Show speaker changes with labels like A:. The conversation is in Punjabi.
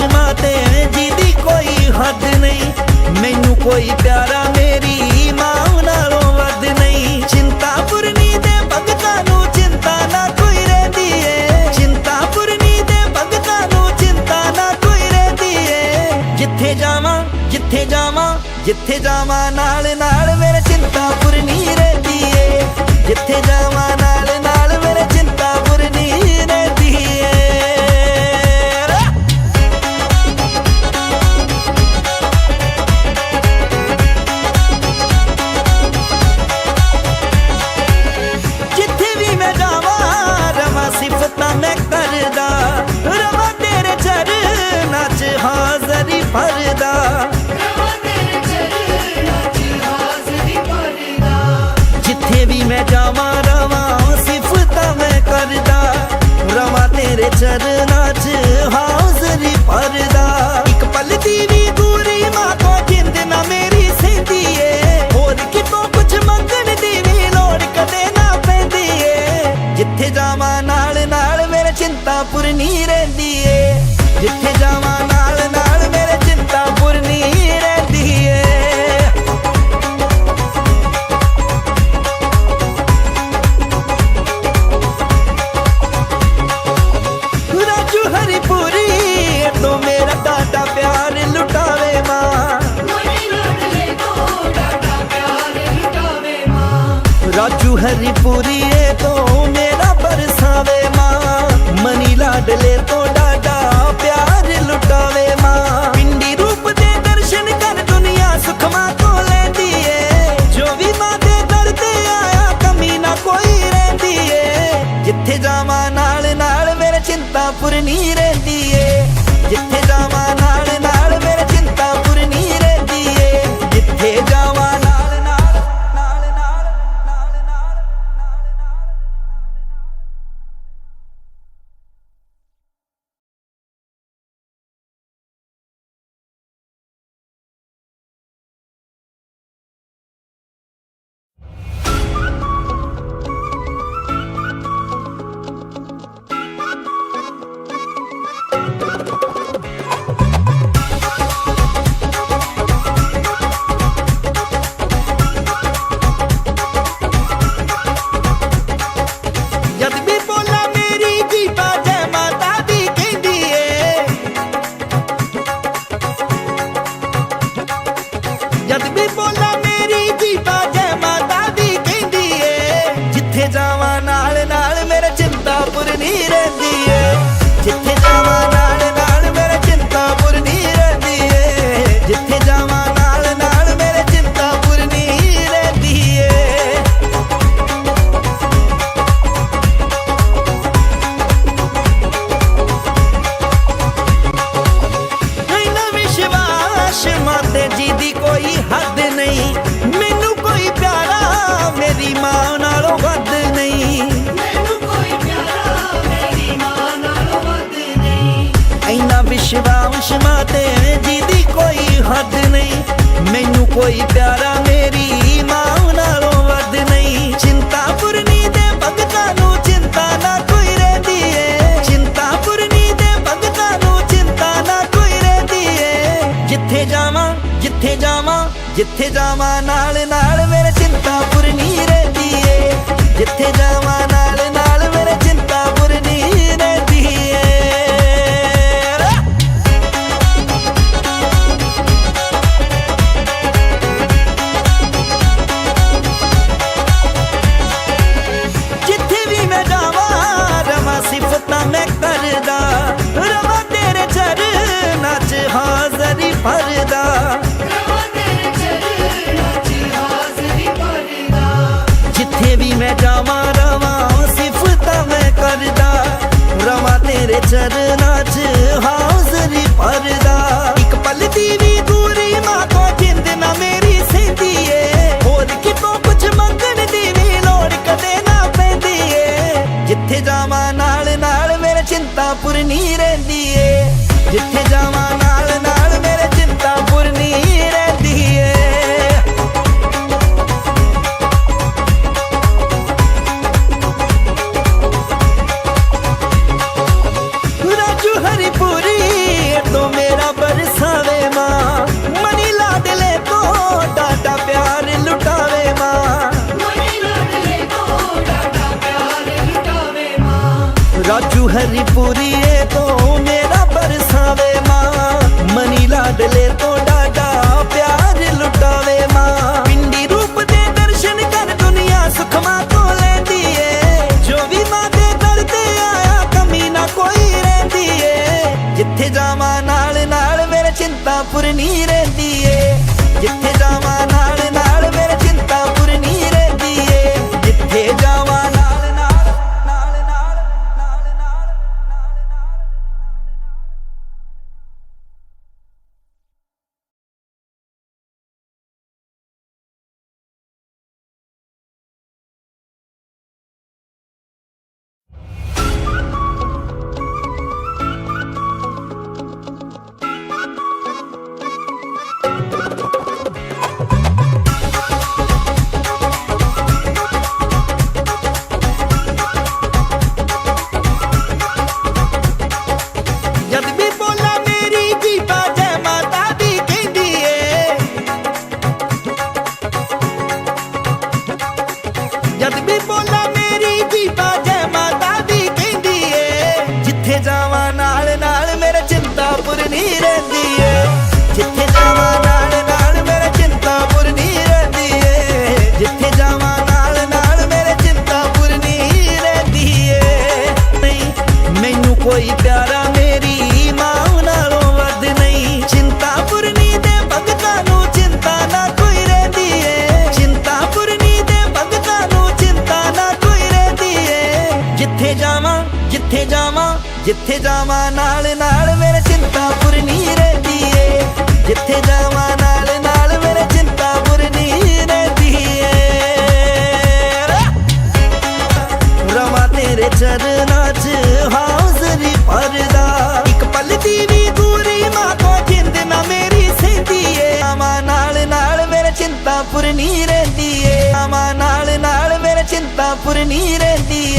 A: ਆਸ਼ਨਾ ਤੇ ਜਿਹਦੀ ਕੋਈ ਹੱਦ ਨਹੀਂ। ਮੈਨੂੰ ਕੋਈ ਪਿਆਰਾ ਮੇਰੀ ਮਾਂ ਨਾਲੋਂ ਵੱਧ ਨਹੀਂ। ਚਿੰਤਾ ਪੁਰਨੀ ਦੇ ਭਗਤਾਂ ਨੂੰ ਚਿੰਤਾ ਨਾ ਕੋਈ ਰਹਿੰਦੀ ਏ। ਚਿੰਤਾ ਪੁਰਨੀ ਦੇ ਭਗਤਾਂ ਨੂੰ ਚਿੰਤਾ ਨਾ ਕੋਈ ਰਹਿੰਦੀ ਏ। ਜਿੱਥੇ ਜਾਵਾਂ ਜਿੱਥੇ ਜਾਵਾਂ ਜਿੱਥੇ ਜਾਵਾਂ ਨਾਲ ਨਾਲ ਮੇਰੇ ਚਿੰਤਾ ਪੁਰਨੀ ਰਹਿੰਦੀ ਏ। ਜਿੱਥੇ ਜਾਵਾਂ ਜਿੱਥੇ ਵੀ ਮੈਂ ਜਾਵਾਂ ਰਵਾਂ ਸਿਫਤਾਂ ਮੈਂ ਕਰਦਾ। ਰਵਾਂ ਤੇਰੇ ਚਰਨਾਂ 'ਚ। ਖਬਰ ਨਹੀਂ ਰਹਿੰਦੀ ਏ ਜਿੱਥੇ জওয়ানার ਸ਼ਿਵਾ ਚਿੰਤਾ ਨੂੰ ਚਿੰਤਾ ਨਾ ਕੋਈ ਰਹਿੰਦੀ ਚਿੰਤਾ ਪੁਰਨੀ ਦੇ ਭਗਤਾਂ ਨੂੰ ਚਿੰਤਾ ਨਾ ਕੋਈ ਰਹਿੰਦੀ ਏ। ਜਿੱਥੇ ਜਾਵਾਂ ਜਿੱਥੇ ਜਾਵਾਂ ਜਿੱਥੇ ਜਾਵਾਂ ਨਾਲ ਨਾਲ ਮੇਰੇ ਚਿੰਤਾ ਪੁਰਨੀ ਰਹਿੰਦੀ ਏ। ਜਿੱਥੇ ਜਾਵਾਂ da ਰਾਜੂ ਤੋਂ ਮੇਰਾ ਬਰਸਾਵੇ ਮਾਂ, ਮਨੀ ਲਾਡਲੇ ਤੋਂ ਡਾਡਾ ਪਿਆਰ ਲੁਟਾਵੇ ਮਾਂ। ਪਿੰਡੀ ਰੂਪ ਦੇ ਦਰਸ਼ਨ ਕਰ ਦੁਨੀਆ ਸੁਖਮਾ ਤੋਂ ਲੈਂਦੀ ਏ ਜੋ ਵੀ ਮਾਂ ਦੇ ਦਰ ਤੇ ਆਇਆ, ਕਮੀ ਨਾ ਕੋਈ ਰਹਿੰਦੀ ਏ ਜਿੱਥੇ ਜਾਵਾਂ ਨਾਲ ਨਾਲ ਮੇਰੇ ਚਿੰਤਾ ਪੁਰਨੀ ਰਹਿੰਦੀ ਏ ਜਿੱਥੇ ਜਿੱਥੇ ਜਾਵਾਂ ਜਿੱਥੇ ਜਾਵਾਂ ਜਿੱਥੇ ਜਾਵਾਂ, ਨਾਲ ਨਾਲ ਮੇਰੇ ਚਿੰਤਾ ਪੁਰਨੀ ਰਹਿੰਦੀ ਏ ਜਿੱਥੇ ਜਾਵਾਂ, ਨਾਲ ਨਾਲ ਮੇਰੇ ਚਿੰਤਾ ਪੁਰਨੀ ਰਹਿੰਦੀ ਏ ਰਵਾ ਤੇਰੇ ਚਰਨਾਂ 'ਚ ਹਾਜ਼ਰੀ ਪਰਦਾ। ਇੱਕ ਪਲ ਦੀ ਵੀ ਦੂਰੀ ਮਾਂ ਤੋਂ ਜਿੰਦ ਨਾ ਮੇਰੀ ਸਹਿੰਦੀ ਏ ਆਵਾਂ, ਨਾਲ ਨਾਲ ਮੇਰੇ ਚਿੰਤਾ ਪੁਰਨੀ ਰਹਿੰਦੀ ਏ ਆਵਾਂ, ਨਾਲ ਨਾਲ ਮੇਰੇ ਚਿੰਤਾ ਪੁਰਨੀ ਰਹਿੰਦੀ